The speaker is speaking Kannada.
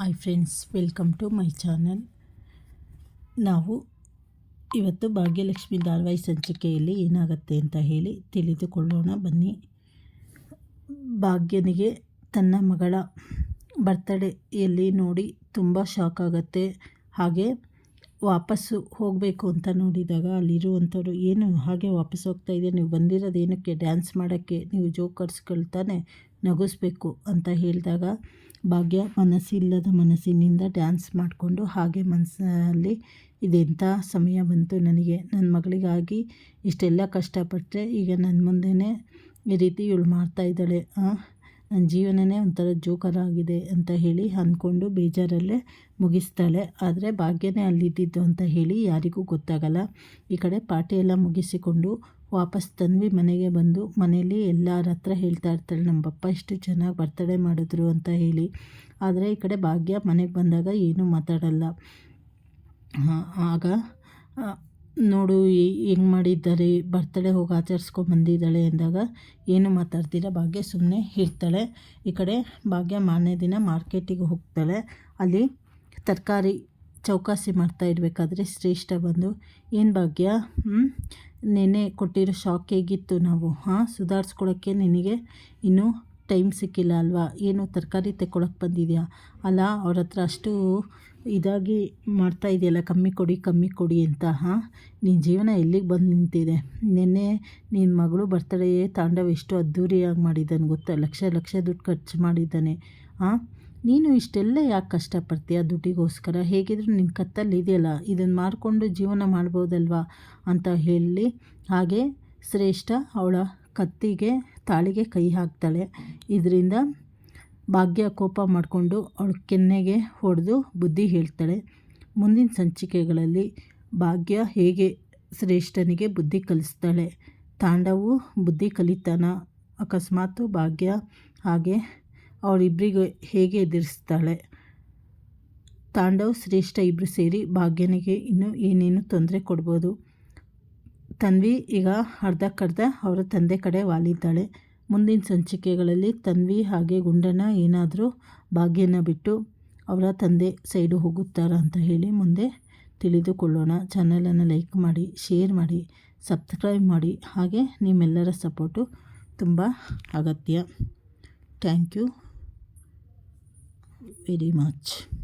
Hi friends welcome to my channel ನಾವು ಇವತ್ತು ಭಾಗ್ಯಲಕ್ಷ್ಮಿ ಧಾರಾವಾಹಿ ಸಂಚಿಕೆಯಲ್ಲಿ ಏನಾಗುತ್ತೆ ಅಂತ ಹೇಳಿ ತಿಳಿದುಕೊಳ್ಳೋಣ. ಬನ್ನಿ. ಭಾಗ್ಯನಿಗೆ ತನ್ನ ಮಗಳ ಬರ್ತಡೇಯಲ್ಲಿ ನೋಡಿ ತುಂಬ ಶಾಕ್ ಆಗುತ್ತೆ. ಹಾಗೆ ವಾಪಸ್ಸು ಹೋಗಬೇಕು ಅಂತ ನೋಡಿದಾಗ ಅಲ್ಲಿರುವಂಥವ್ರು, ಏನು ಹಾಗೆ ವಾಪಸ್ ಹೋಗ್ತಾ ಇದೆ ನೀವು ಬಂದಿರೋದು ಏನಕ್ಕೆ? ಡ್ಯಾನ್ಸ್ ಮಾಡೋಕ್ಕೆ ನೀವು ಜೋಕರ್ಸ್ಗಳು ತಾನೇ ನಗಿಸ್ಬೇಕು, ಅಂತ ಹೇಳಿದಾಗ ಭಾಗ್ಯ ಮನಸ್ಸಿಲ್ಲದ ಮನಸ್ಸಿನಿಂದ ಡ್ಯಾನ್ಸ್ ಮಾಡಿಕೊಂಡು ಹಾಗೆ ಮನಸ್ಸಲ್ಲಿ ಇದೆಂಥ ಸಮಯ ಬಂತು ನನಗೆ. ನನ್ನ ಮಗಳಿಗಾಗಿ ಇಷ್ಟೆಲ್ಲ ಕಷ್ಟಪಟ್ಟರೆ ಈಗ ನನ್ನ ಮುಂದೆಯೇ ಈ ರೀತಿ ಇವಳು ಮಾಡ್ತಾಯಿದ್ದಾಳೆ ನನ್ನ ಜೀವನನೇ ಒಂಥರ ಜೋಕರಾಗಿದೆ ಅಂತ ಹೇಳಿ ಅಂದ್ಕೊಂಡು ಬೇಜಾರಲ್ಲೇ ಮುಗಿಸ್ತಾಳೆ. ಆದರೆ ಭಾಗ್ಯನೇ ಅಲ್ಲಿದ್ದಿದ್ದು ಅಂತ ಹೇಳಿ ಯಾರಿಗೂ ಗೊತ್ತಾಗಲ್ಲ. ಈ ಕಡೆ ಪಾರ್ಟಿ ಎಲ್ಲ ಮುಗಿಸಿಕೊಂಡು ವಾಪಸ್ ತನ್ವಿ ಮನೆಗೆ ಬಂದು ಮನೆಯಲ್ಲಿ ಎಲ್ಲರ ಹತ್ರ ಹೇಳ್ತಾ ಇರ್ತಾಳೆ ನಮ್ಮ ಪಪ್ಪ ಎಷ್ಟು ಚೆನ್ನಾಗಿ ಬರ್ತಡೇ ಮಾಡಿದ್ರು ಅಂತ ಹೇಳಿ. ಆದರೆ ಈ ಕಡೆ ಭಾಗ್ಯ ಮನೆಗೆ ಬಂದಾಗ ಏನೂ ಮಾತಾಡಲ್ಲ. ಆಗ ನೋಡು ಹೆಂಗೆ ಮಾಡಿದ್ದಾರೆ, ಬರ್ತಡೇ ಹೋಗಿ ಆಚರಿಸ್ಕೊಂಡು ಬಂದಿದ್ದಾಳೆ ಅಂದಾಗ ಏನು ಮಾತಾಡ್ತೀರ? ಭಾಗ್ಯ ಸುಮ್ಮನೆ ಇರ್ತಾಳೆ ಈ ಕಡೆ ಭಾಗ್ಯ ಮಾರನೇ ದಿನ ಮಾರ್ಕೆಟಿಗೆ ಹೋಗ್ತಾಳೆ. ಅಲ್ಲಿ ತರಕಾರಿ ಚೌಕಾಸಿ ಮಾಡ್ತಾ ಇರಬೇಕಾದ್ರೆ ಶ್ರೇಷ್ಠ ಬಂದು, ಏನು ಭಾಗ್ಯ ನೆನೆ ಕೊಟ್ಟಿರೋ ಶಾಕ್ ಹೇಗಿತ್ತು? ನಾವು, ಹಾಂ, ಸುಧಾರಿಸ್ಕೊಳಕ್ಕೆ ನಿನಗೆ ಇನ್ನೂ ಟೈಮ್ ಸಿಕ್ಕಿಲ್ಲ ಅಲ್ವಾ? ಏನು ತರಕಾರಿ ತೆಕ್ಕೊಳಕ್ಕೆ ಬಂದಿದೆಯಾ? ಅಲ್ಲ, ಅವ್ರ ಹತ್ರ ಅಷ್ಟು ಇದಾಗಿ ಮಾಡ್ತಾ ಇದೆಯಲ್ಲ, ಕಮ್ಮಿ ಕೊಡಿ ಕಮ್ಮಿ ಕೊಡಿ ಅಂತ, ಹಾಂ? ನಿನ್ನ ಜೀವನ ಎಲ್ಲಿಗೆ ಬಂದು ನಿಂತಿದೆ? ನಿನ್ನೆ ನಿನ್ನ ಮಗಳು ಬರ್ತಡೇ ತಾಂಡವ ಎಷ್ಟು ಅದ್ಧೂರಿಯಾಗಿ ಮಾಡಿದ್ದಾನೆ ಗೊತ್ತಾ? ಲಕ್ಷ ಲಕ್ಷ ದುಡ್ಡು ಖರ್ಚು ಮಾಡಿದ್ದಾನೆ ಹಾಂ ನೀನು ಇಷ್ಟೆಲ್ಲ ಯಾಕೆ ಕಷ್ಟಪಡ್ತೀಯ ದುಡ್ಡಿಗೋಸ್ಕರ? ಹೇಗಿದ್ರು ನಿನ್ನ ಕತ್ತಲ್ಲಿ ಇದೆಯಲ್ಲ ಇದನ್ನು ಮಾಡಿಕೊಂಡು ಜೀವನ ಮಾಡ್ಬೋದಲ್ವಾ? ಅಂತ ಹೇಳಿ, ಹಾಗೆ ಶ್ರೇಷ್ಠ ಅವಳ ಕತ್ತಿಗೆ ತಾಳಿಗೆ ಕೈ ಹಾಕ್ತಾಳೆ. ಇದರಿಂದ ಭಾಗ್ಯ ಕೋಪ ಮಾಡಿಕೊಂಡು ಅವಳು ಕೆನ್ನೆಗೆ ಹೊಡೆದು ಬುದ್ಧಿ ಹೇಳ್ತಾಳೆ. ಮುಂದಿನ ಸಂಚಿಕೆಗಳಲ್ಲಿ ಭಾಗ್ಯ ಹೇಗೆ ಶ್ರೇಷ್ಠನಿಗೆ ಬುದ್ಧಿ ಕಲಿಸ್ತಾಳೆ? ತಾಂಡವು ಬುದ್ಧಿ ಕಲಿತಾನ. ಅಕಸ್ಮಾತ್ ಭಾಗ್ಯ ಹಾಗೆ ಅವರಿಬ್ಬರಿಗೂ ಹೇಗೆ ಎದುರಿಸ್ತಾಳೆ? ತಾಂಡವ್ ಶ್ರೇಷ್ಠ ಇಬ್ಬರು ಸೇರಿ ಭಾಗ್ಯನಿಗೆ ಇನ್ನೂ ಏನೇನು ತೊಂದರೆ ಕೊಡ್ಬೋದು? ತನ್ವಿ ಈಗ ಅರ್ಧಕ್ಕರ್ಧ ಅವರ ತಂದೆ ಕಡೆ ವಾಲಿದ್ದಾಳೆ. ಮುಂದಿನ ಸಂಚಿಕೆಗಳಲ್ಲಿ ತನ್ವಿ ಹಾಗೆ ಗುಂಡನ ಏನಾದರೂ ಭಾಗ್ಯನ ಬಿಟ್ಟು ಅವರ ತಂದೆ ಸೈಡು ಹೋಗುತ್ತಾರ ಅಂತ ಹೇಳಿ ಮುಂದೆ ತಿಳಿದುಕೊಳ್ಳೋಣ. ಚಾನಲನ್ನು ಲೈಕ್ ಮಾಡಿ ಶೇರ್ ಮಾಡಿ ಸಬ್ಸ್ಕ್ರೈಬ್ ಮಾಡಿ. ಹಾಗೆ ನಿಮ್ಮೆಲ್ಲರ ಸಪೋರ್ಟು ತುಂಬ ಅಗತ್ಯ. Thank you very much.